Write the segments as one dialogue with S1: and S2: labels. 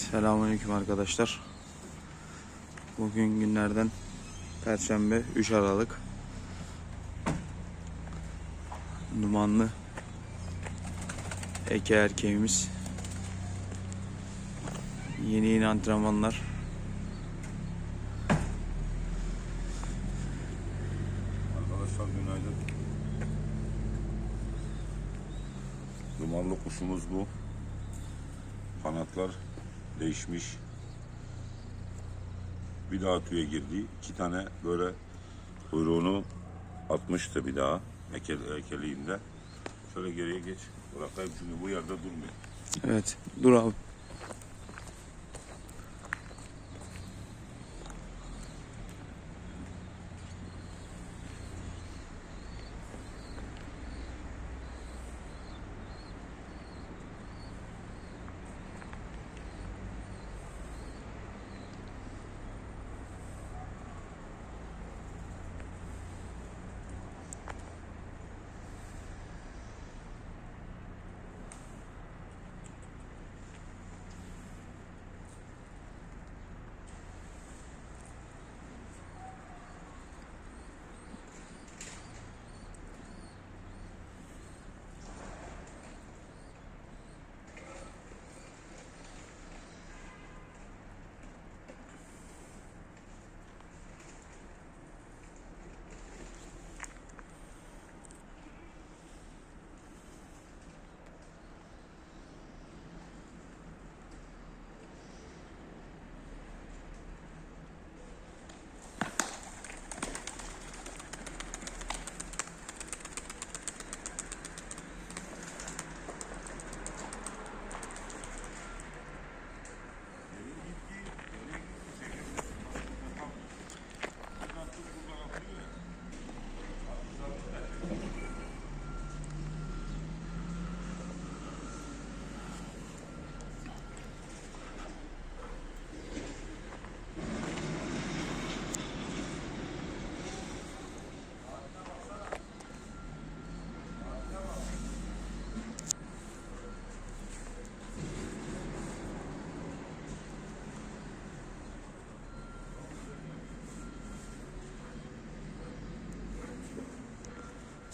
S1: Selamünaleyküm arkadaşlar. Bugün günlerden Perşembe 3 Aralık. Dumanlı Eke erkeğimiz. Yeni yeni antrenmanlar.
S2: Arkadaşlar günaydın. Dumanlı kuşumuz bu. Kanatlar değişmiş. Bir daha tüye girdi. İki tane böyle kuyruğunu atmıştı bir daha ekel, ekeliğinde. Şöyle geriye geç. Bırakayım çünkü bu yerde durmuyor.
S1: Evet. Dur abi.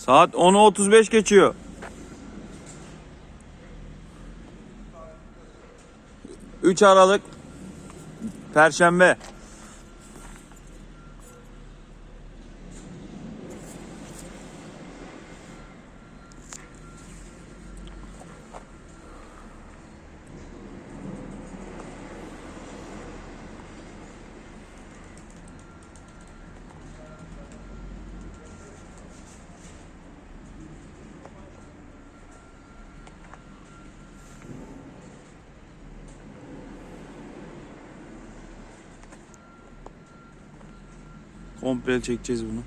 S1: Saat 10'u 35 geçiyor. Üç Aralık Perşembe. Komple çekeceğiz bunu.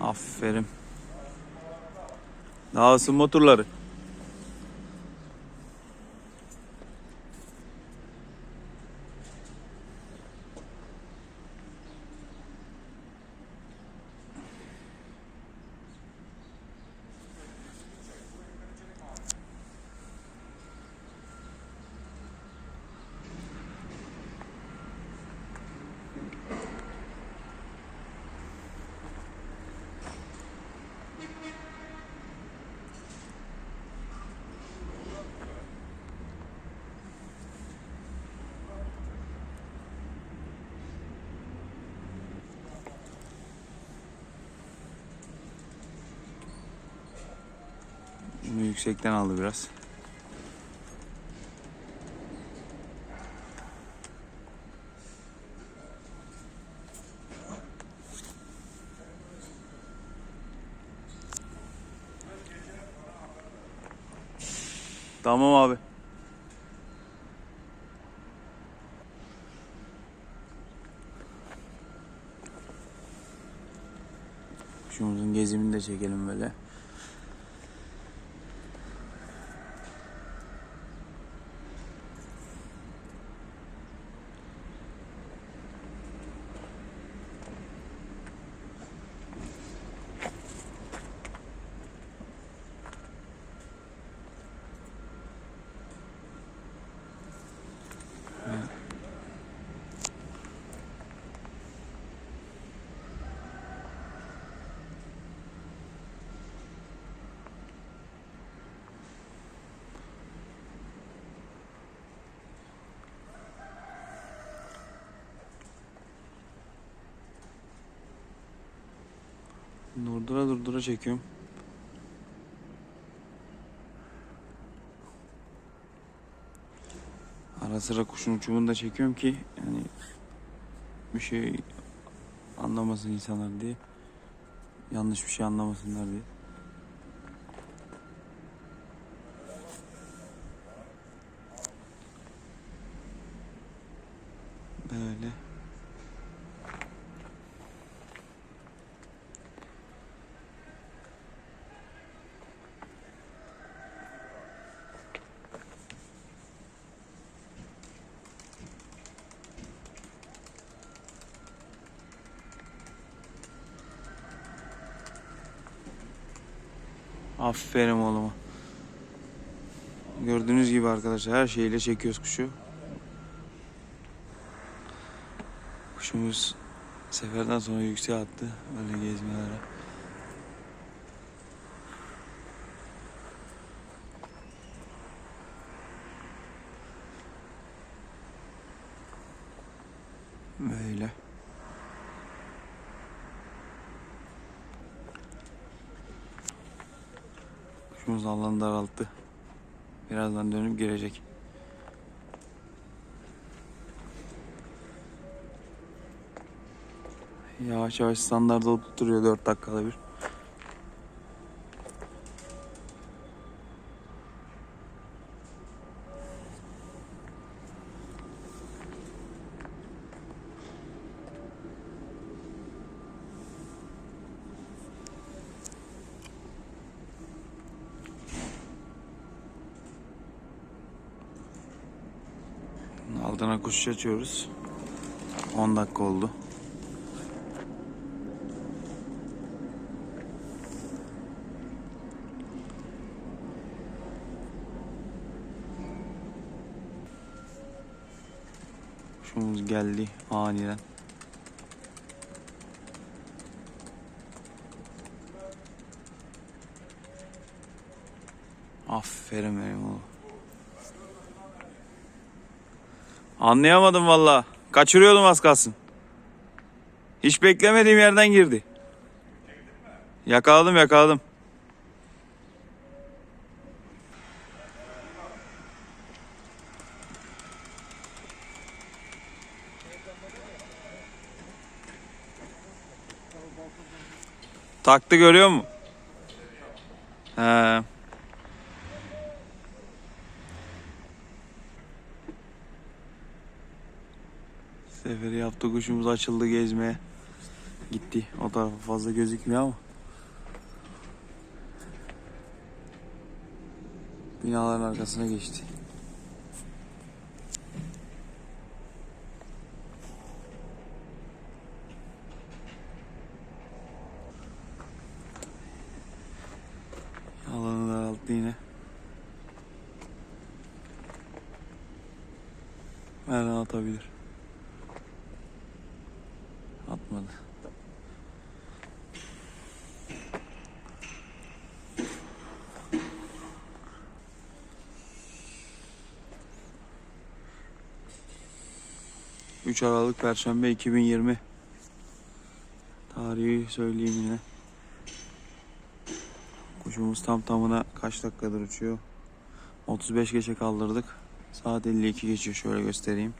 S1: Aferin. Daha ısınma turları. Bunu yüksekten aldı biraz. Tamam abi. Kuşumuzun gezimini de çekelim böyle. Durdura durdura çekiyorum. Ara sıra kuşun uçumunu da çekiyorum ki yani bir şey anlamasın insanlar diye. Yanlış bir şey anlamasınlar diye. Böyle. Aferin oğluma. Gördüğünüz gibi arkadaşlar her şeyle çekiyoruz kuşu. Kuşumuz seferden sonra yükseğe attı. Öyle gezmelere. Böyle. Kuşumuz alanı daralttı. Birazdan dönüp girecek. Yavaş yavaş standarda oturtuyor 4 dakikada bir. Kuş açıyoruz. 10 dakika oldu. Kuşumuz geldi aniden. Aferin benim oğlum. Anlayamadım valla. Kaçırıyordum az kalsın. Hiç beklemediğim yerden girdi. Yakaladım yakaladım. Taktı görüyor musun? He. Seferi yaptı kuşumuz açıldı gezmeye. Gitti. O tarafa fazla gözükmüyor ama. Binaların arkasına geçti. 3 Aralık Perşembe 2020 Tarihi söyleyeyim yine. Kuşumuz tam tamına kaç dakikadır uçuyor? 35 geçe kaldırdık. Saat 52 geçiyor şöyle göstereyim.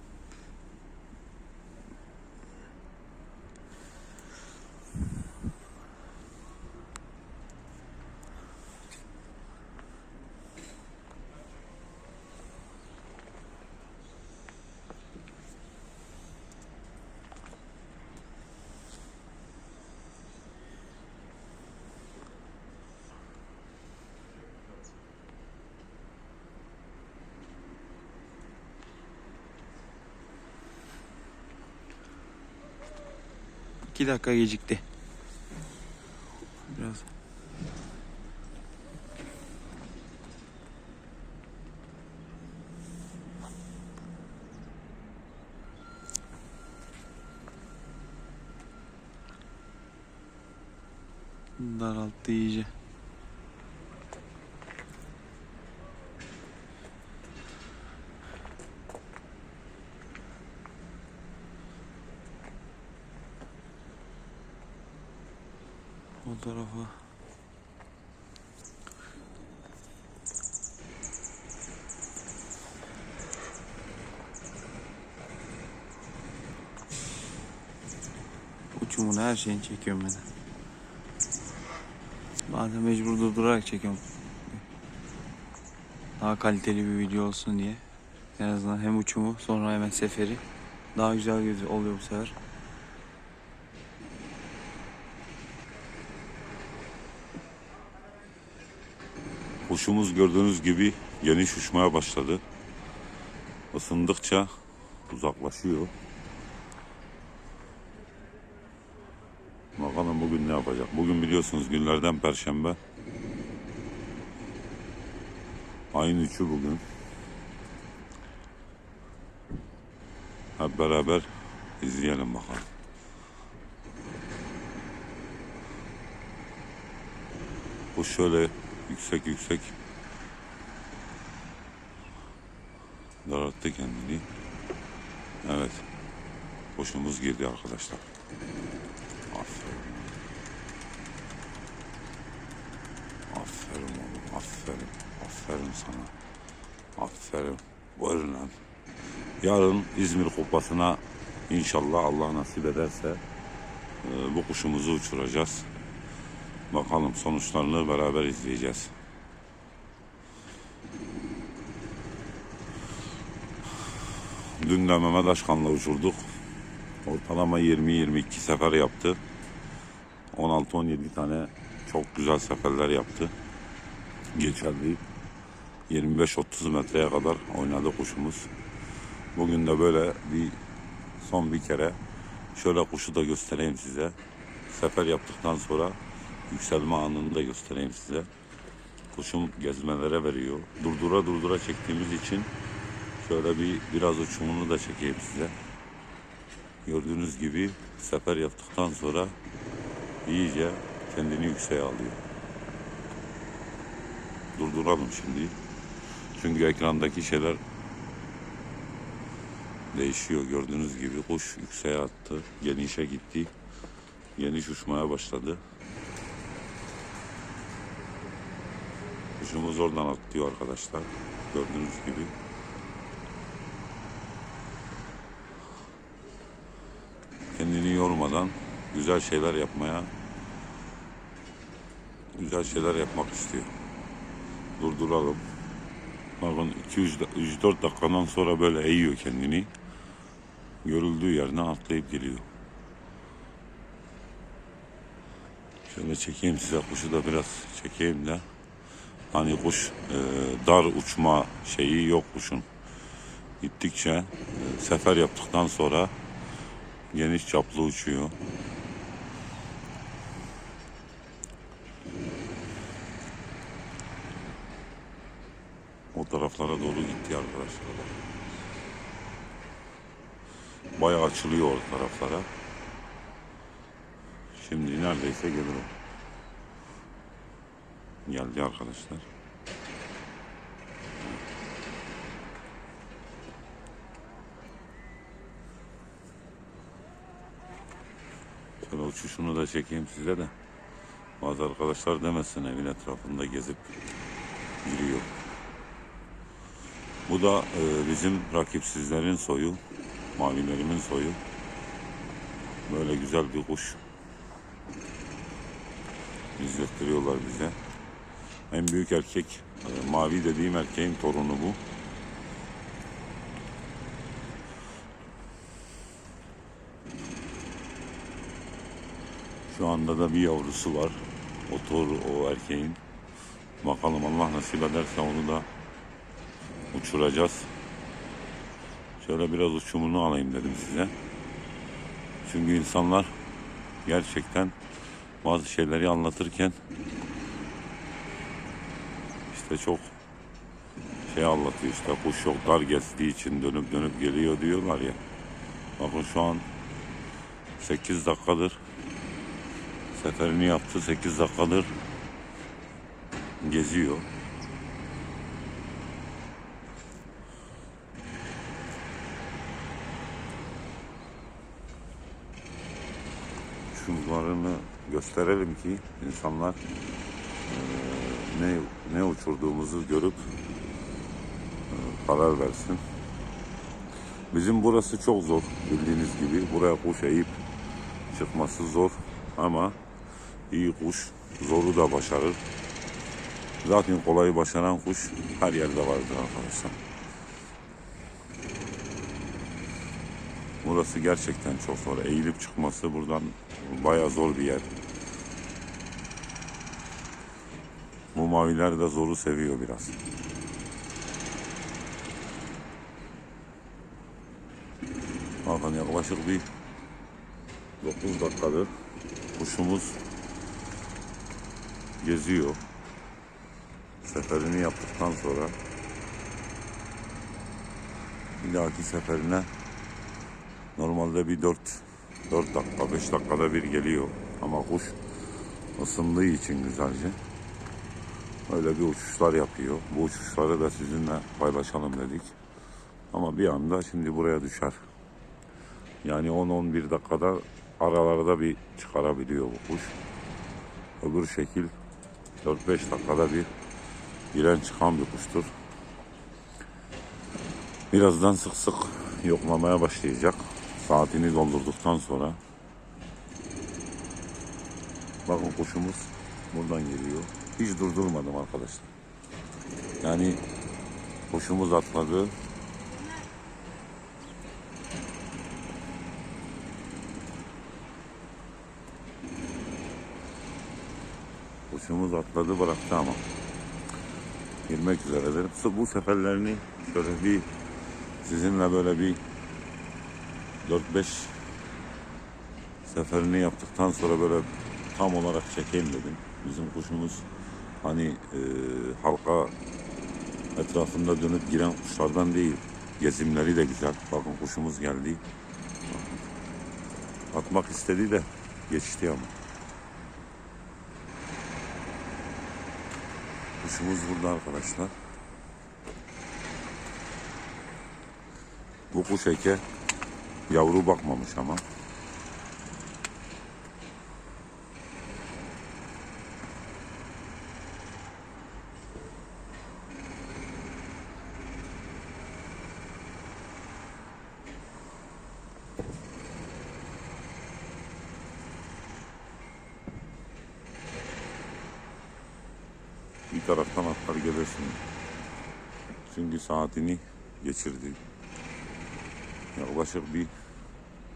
S1: 2 dakika gecikti. Biraz. Daralttı iyice. O tarafa. Uçumunu her şeyini çekiyorum ben. Bazen mecbur durdurarak çekiyorum. Daha kaliteli bir video olsun diye. En azından hem uçumu sonra hemen seferi. Daha güzel oluyor bu sefer.
S2: Kuşumuz gördüğünüz gibi geniş uçmaya başladı. Isındıkça uzaklaşıyor. Bakalım bugün ne yapacak. Bugün biliyorsunuz günlerden perşembe. Ayın üçü bugün. Hep beraber izleyelim bakalım. Bu şöyle yüksek yüksek daralttı kendini. Evet. Hoşumuz girdi arkadaşlar. Aferin. Aferin oğlum. Aferin. Aferin sana. Aferin. Buyurun lan. Yarın İzmir Kupası'na inşallah Allah nasip ederse e, bu kuşumuzu uçuracağız. Bakalım sonuçlarını beraber izleyeceğiz. Dün de Mehmet Aşkan'la uçurduk. Ortalama 20-22 sefer yaptı. 16-17 tane çok güzel seferler yaptı. Geçerli. 25-30 metreye kadar oynadı kuşumuz. Bugün de böyle bir son bir kere şöyle kuşu da göstereyim size. Sefer yaptıktan sonra yükselme anını da göstereyim size. Kuşum gezmelere veriyor. Durdura durdura çektiğimiz için şöyle bir biraz uçumunu da çekeyim size. Gördüğünüz gibi sefer yaptıktan sonra iyice kendini yükseğe alıyor. Durduralım şimdi. Çünkü ekrandaki şeyler değişiyor gördüğünüz gibi. Kuş yükseğe attı, genişe gitti. Geniş uçmaya başladı. Kuşumuz oradan atlıyor arkadaşlar. Gördüğünüz gibi. Kendini yormadan güzel şeyler yapmaya güzel şeyler yapmak istiyor. Durduralım. Bakın 2-3-4 dakikadan sonra böyle eğiyor kendini. Görüldüğü yerine atlayıp geliyor. Şöyle çekeyim size kuşu da biraz çekeyim de. Hani kuş e, dar uçma şeyi yok kuşun. Gittikçe e, sefer yaptıktan sonra geniş çaplı uçuyor. O taraflara doğru gitti arkadaşlar. Bayağı açılıyor o taraflara. Şimdi neredeyse gelir o. Geldi arkadaşlar. Şöyle uçuşunu da çekeyim size de. Bazı arkadaşlar demesin evin etrafında gezip yürüyor. Bu da e, bizim rakipsizlerin soyu. Mavilerimin soyu. Böyle güzel bir kuş. İzlettiriyorlar bize. En büyük erkek, e, mavi dediğim erkeğin torunu bu. Şu anda da bir yavrusu var. O tor, o erkeğin. Bakalım Allah nasip ederse onu da uçuracağız. Şöyle biraz uçumunu alayım dedim size. Çünkü insanlar gerçekten bazı şeyleri anlatırken işte çok şey anlatıyor işte kuş yok dar geçtiği için dönüp dönüp geliyor diyorlar ya. Bakın şu an 8 dakikadır seferini yaptı 8 dakikadır geziyor. Şunlarını gösterelim ki insanlar eee, ne ne uçurduğumuzu görüp eee, karar versin. Bizim burası çok zor bildiğiniz gibi. Buraya kuş eğip çıkması zor ama iyi kuş zoru da başarır. Zaten kolayı başaran kuş her yerde vardır arkadaşlar. Burası gerçekten çok zor. Eğilip çıkması buradan bayağı zor bir yer. Maviler de zoru seviyor biraz. Bakın yaklaşık bir 9 dakikadır kuşumuz geziyor. Seferini yaptıktan sonra bir dahaki seferine normalde bir 4 4 dakika 5 dakikada bir geliyor ama kuş ısındığı için güzelce öyle bir uçuşlar yapıyor. Bu uçuşları da sizinle paylaşalım dedik. Ama bir anda şimdi buraya düşer. Yani 10-11 dakikada aralarda bir çıkarabiliyor bu kuş. Öbür şekil 4-5 dakikada bir giren çıkan bir kuştur. Birazdan sık sık yoklamaya başlayacak. Saatini doldurduktan sonra. Bakın kuşumuz buradan geliyor. Hiç durdurmadım arkadaşlar. Yani kuşumuz atladı. Kuşumuz atladı bıraktı ama. Girmek üzeredir. Bu seferlerini şöyle bir sizinle böyle bir 4-5 seferini yaptıktan sonra böyle tam olarak çekeyim dedim. Bizim kuşumuz hani e, halka etrafında dönüp giren kuşlardan değil. Gezimleri de güzel. Bakın kuşumuz geldi. Atmak istedi de geçti ama. Kuşumuz burada arkadaşlar. Bu kuş eke yavru bakmamış ama. Taraftan atlar gelirsin. Çünkü saatini geçirdi. Yaklaşık bir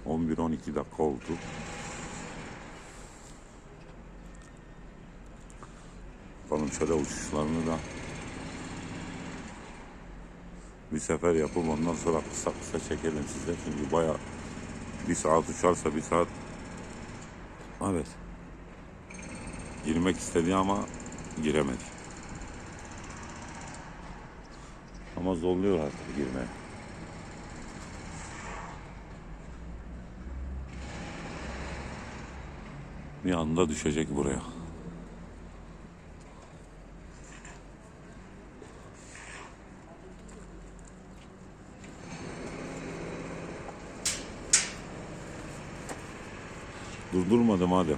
S2: 11-12 dakika oldu. Bakalım şöyle uçuşlarını da bir sefer yapıp ondan sonra kısa kısa çekelim size. Çünkü baya bir saat uçarsa bir saat evet girmek istedi ama giremedi. Ama zorluyor artık girmeye. Bir anda düşecek buraya. Durdurmadım madem.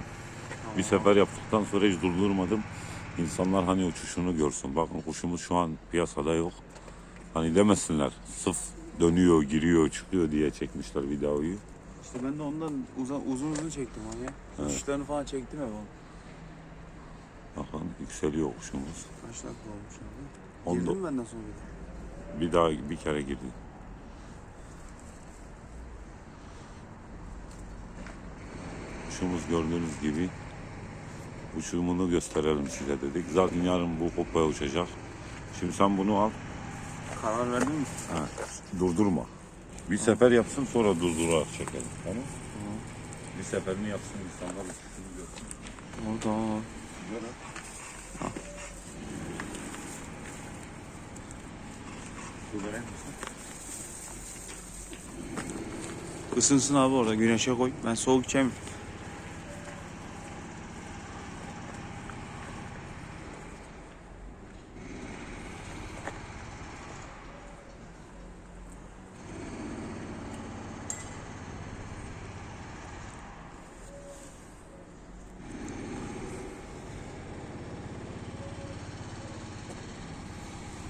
S2: Bir sefer yaptıktan sonra hiç durdurmadım. İnsanlar hani uçuşunu görsün. Bakın kuşumuz şu an piyasada yok. Hani demesinler sıf dönüyor, giriyor, çıkıyor diye çekmişler videoyu.
S1: İşte ben de ondan uzun uzun, uzun çektim hani.
S2: Evet.
S1: Uçuşlarını falan çektim ya ben.
S2: Bakın yükseliyor kuşumuz.
S1: Kaç dakika olmuş abi? Girdin mi benden sonra?
S2: Bir daha bir kere girdi. Kuşumuz gördüğünüz gibi uçumunu gösterelim size dedik. Zaten yarın bu kopaya uçacak. Şimdi sen bunu al,
S1: Karar verdin mi?
S2: durdurma. Bir sefer yapsın sonra durdurarak çekelim. Tamam? Bir seferini yapsın insanlar uçuşunu görsün.
S1: O tamam abi.
S2: Güzel ha.
S1: Isınsın abi orada güneşe koy. Ben soğuk içemiyorum.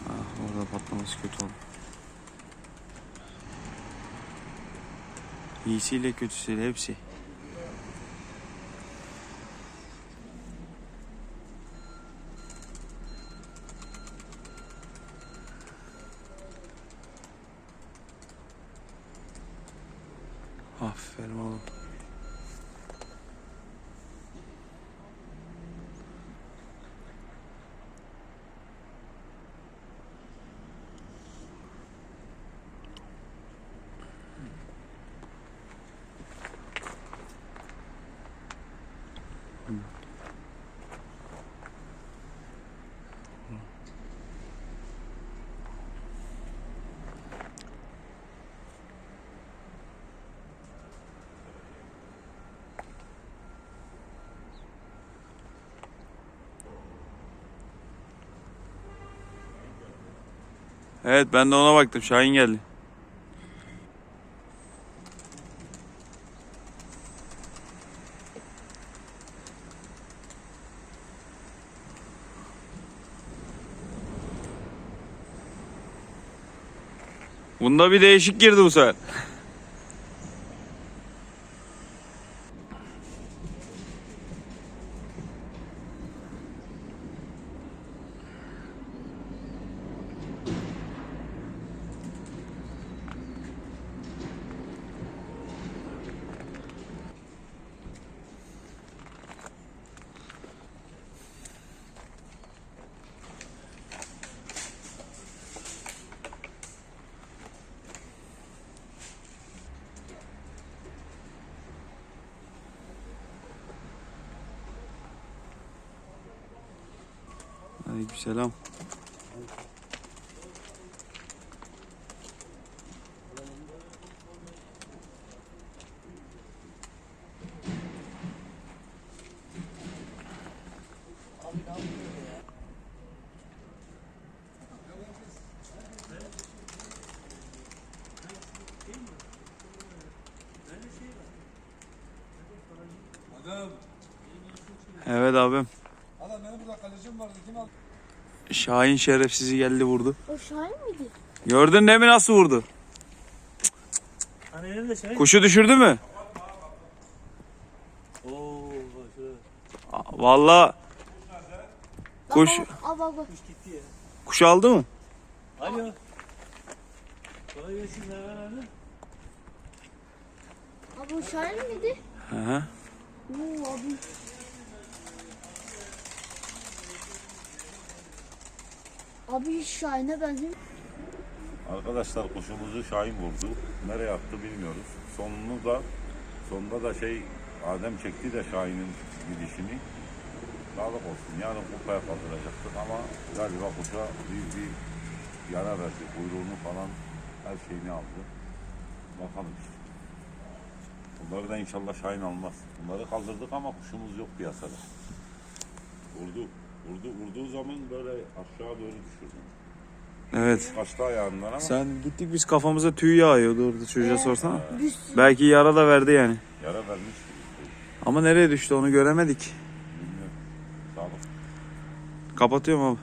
S1: Ah, orada patlaması kötü oldu. İyisiyle kötüsüyle hepsi. Aferin oğlum. Evet ben de ona baktım. Şahin geldi. Bunda bir değişik girdi bu sefer. Aleykümselam. Evet abim.
S3: adam benim burada kalecim vardı. Kim aldı?
S1: Şahin şerefsizi geldi vurdu.
S4: O Şahin miydi?
S1: Gördün değil mi nasıl vurdu?
S5: Hani nerede şey?
S1: Kuşu düşürdü mü?
S5: Oo,
S1: Vallahi kuş
S4: Al bak bak.
S5: kuş gitti ya.
S1: kuş aldı mı?
S5: Alo. Kolay gelsin Merve abi.
S4: Abi o Şahin miydi?
S1: Hı hı.
S4: Oo abi. Abi Şahin'e benziyor.
S2: Arkadaşlar kuşumuzu Şahin vurdu. Nereye attı bilmiyoruz. Sonunu da sonunda da şey Adem çekti de Şahin'in gidişini. Sağlık olsun. Yarın kupaya kaldıracaktık ama galiba kuşa büyük bir yara verdi. Kuyruğunu falan her şeyini aldı. Bakalım işte. Bunları da inşallah Şahin almaz. Bunları kaldırdık ama kuşumuz yok piyasada. Vurdu. Vurdu. Vurduğu zaman böyle aşağı doğru düşürdü.
S1: Evet.
S2: Kaçtı ayağından ama
S1: Sen gittik biz kafamıza tüy yağıyordu orada çocuğa sorsana.
S4: Bir sürü.
S1: Belki yara da verdi yani.
S2: yara vermiş gibi.
S1: Ama nereye düştü onu göremedik.
S2: Bilmiyorum. Sağlık.
S1: Kapatıyorum abi.